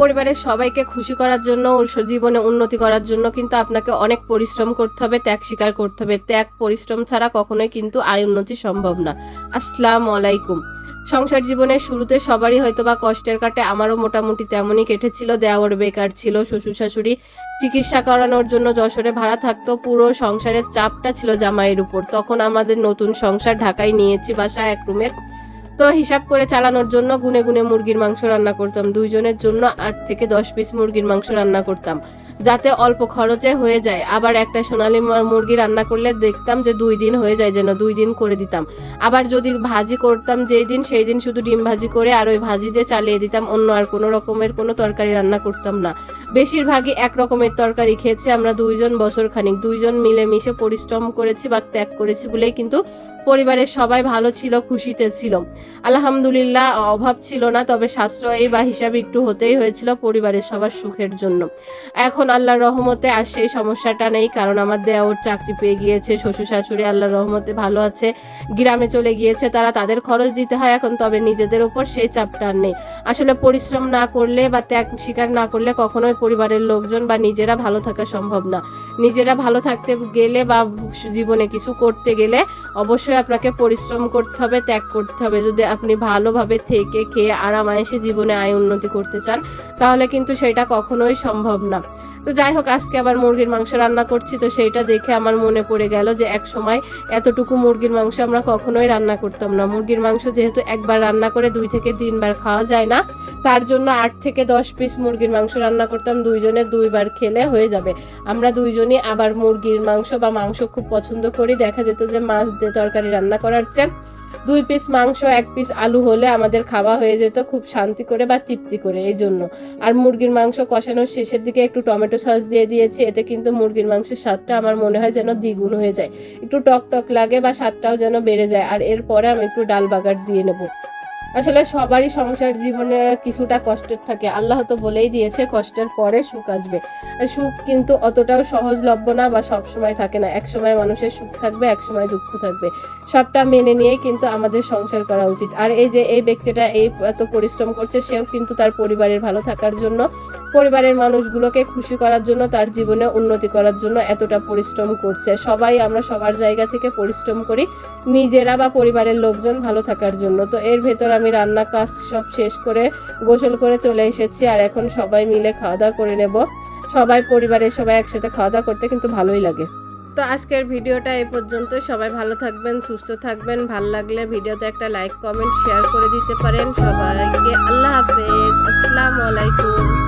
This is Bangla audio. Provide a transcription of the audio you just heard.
পরিবারের সবাইকে খুশি করার জন্য, জীবনে উন্নতি করার জন্য কিন্তু আপনাকে অনেক পরিশ্রম করতে হবে, ত্যাগ স্বীকার করতে হবে। ত্যাগ, পরিশ্রম ছাড়া কখনোই কিন্তু আয় উন্নতি সম্ভব না। আসসালামু আলাইকুম। সংসার জীবনের শুরুতে সবারই হয়তো বা কষ্টের কাটে, আমারও মোটামুটি তেমনই কেটেছিল, দেওয়ার বেকার ছিল শ্বশুর শাশুড়ি চিকিৎসা করানোর জন্য যশোরে ভাড়া থাকতো, পুরো সংসারের চাপটা ছিল জামাইয়ের উপর। তখন আমাদের নতুন সংসার ঢাকায় নিয়েছি বাসা এক রুমের তো হিসাব করে চালানোর জন্য গুনে গুনে মুরগির মাংস রান্না করতাম। দুইজনের জন্য আট থেকে দশ পিস মুরগির মাংস রান্না করতাম। যাতে অল্প খরচে হয়ে যায়। আবার একটা সোনালী মুরগি রান্না করলে দেখতাম যে দুই দিন হয়ে যায়, যেন দুই দিন করে দিতাম। আবার যদি ভাজি করতাম যেই দিন, সেই দিন শুধু ডিম ভাজি করে আর ওই ভাজি দিয়ে চালিয়ে দিতাম। অন্য আর কোনো রকমের কোনো তরকারি রান্না করতাম না। বেশিরভাগই এক রকমের তরকারি খেয়েছি আমরা দুইজন বছর খানিক দুইজন মিলেমিশে পরিশ্রম করেছি বা ত্যাগ করেছি বলেই কিন্তু পরিবারের সবাই ভালো ছিল, খুশিতে ছিল। আলহামদুলিল্লাহ, অভাব ছিল না, তবে সাশ্রয়ী বা হিসাবে একটু হতেই হয়েছিল পরিবারের সবার সুখের জন্য। এখন আল্লাহর রহমতে আর সেই সমস্যাটা নেই, কারণ আমার দেওর চাকরি পেয়ে গিয়েছে, শ্বশুর শাশুড়ি আল্লাহর রহমতে ভালো আছে, গ্রামে চলে গিয়েছে, তারা তাদের খরচ দিতে হয়, এখন তবে নিজেদের উপর সেই চাপটা নেই। আসলে পরিশ্রম না করলে বা ত্যাগ স্বীকার না করলে কখনোই পরিবারের লোকজন বা নিজেরা ভালো থাকা সম্ভব না। নিজেরা ভালো থাকতে গেলে বা জীবনে কিছু করতে গেলে অবশ্যই আপনাকে পরিশ্রম করতে হবে, ত্যাগ করতে হবে। যদি আপনি ভালোভাবে থেকে খেয়ে আরামায়েসে জীবনে আয় উন্নতি করতে চান, তাহলে কিন্তু সেটা কখনোই সম্ভব না। তো যাই হোক, আজকে আবার মুরগির মাংস রান্না করছি, তো সেইটা দেখে আমার মনে পড়ে গেল যে এক সময় এতটুকু মুরগির মাংস আমরা কখনোই রান্না করতাম না। মুরগির মাংস যেহেতু একবার রান্না করে দুই থেকে তিনবার খাওয়া যায় না, তার জন্য আট থেকে দশ পিস মুরগির মাংস রান্না করতাম, দুইজনে দুইবার খেলে হয়ে যাবে। আমরা দুইজনই আবার মুরগির মাংস বা মাংস খুব পছন্দ করি, দেখা যেত যে মাছ দিয়ে তরকারি রান্না করার চেয়ে। দুই পিস মাংস, এক পিস আলু হলে আমাদের খাওয়া হয়ে যেত খুব শান্তি করে বা তৃপ্তি করে এই জন্য। আর মুরগির মাংস কষানোর শেষের দিকে একটু টমেটো সস দিয়ে দিয়েছি, এতে কিন্তু মুরগির মাংসের স্বাদটা আমার মনে হয় যেন দ্বিগুণ হয়ে যায়। একটু টক টক লাগে বা স্বাদটাও যেন বেড়ে যায়। আর এরপরে আমি একটু ডাল বাগার দিয়ে নেব। আসলে সবারই সংসার জীবনে কিছুটা কষ্টের থাকে। আল্লাহ তো বলেই দিয়েছে, কষ্টের পরে সুখ আসবে। সুখ কিন্তু অতটাও সহজলভ্য না বা সব সময় থাকে না। এক সময় মানুষের সুখ থাকবে এক সময় দুঃখ থাকবে। সবটা মেনে নিয়েই কিন্তু আমাদের সংসার করা উচিত। আর এই যে এই ব্যক্তিটা এই এত পরিশ্রম করছে, সেও কিন্তু তার পরিবারের ভালো থাকার জন্য, পরিবারের মানুষগুলোকে খুশি করার জন্য, তার জীবনে উন্নতি করার জন্য এতটা পরিশ্রম করছে। সবাই আমরা সবার জায়গা থেকে পরিশ্রম করি নিজেরা বা পরিবারের লোকজন ভালো থাকার জন্য। তো এর ভেতর আমি রান্না কাজ সব শেষ করে গোসল করে চলে এসেছি আর এখন সবাই মিলে খাওয়া দাওয়া করে নেব। সবাই পরিবারের সবাই একসাথে খাওয়া দাওয়া করতে কিন্তু ভালোই লাগে। তো আজকের ভিডিওটা এই পর্যন্ত সবাই ভালো থাকবেন, সুস্থ থাকবেন। ভালো লাগলে ভিডিওতে একটা লাইক কমেন্ট শেয়ার করে দিতে পারেন। সবাইকে আল্লাহ হাফেজ। আসসালামু আলাইকুম।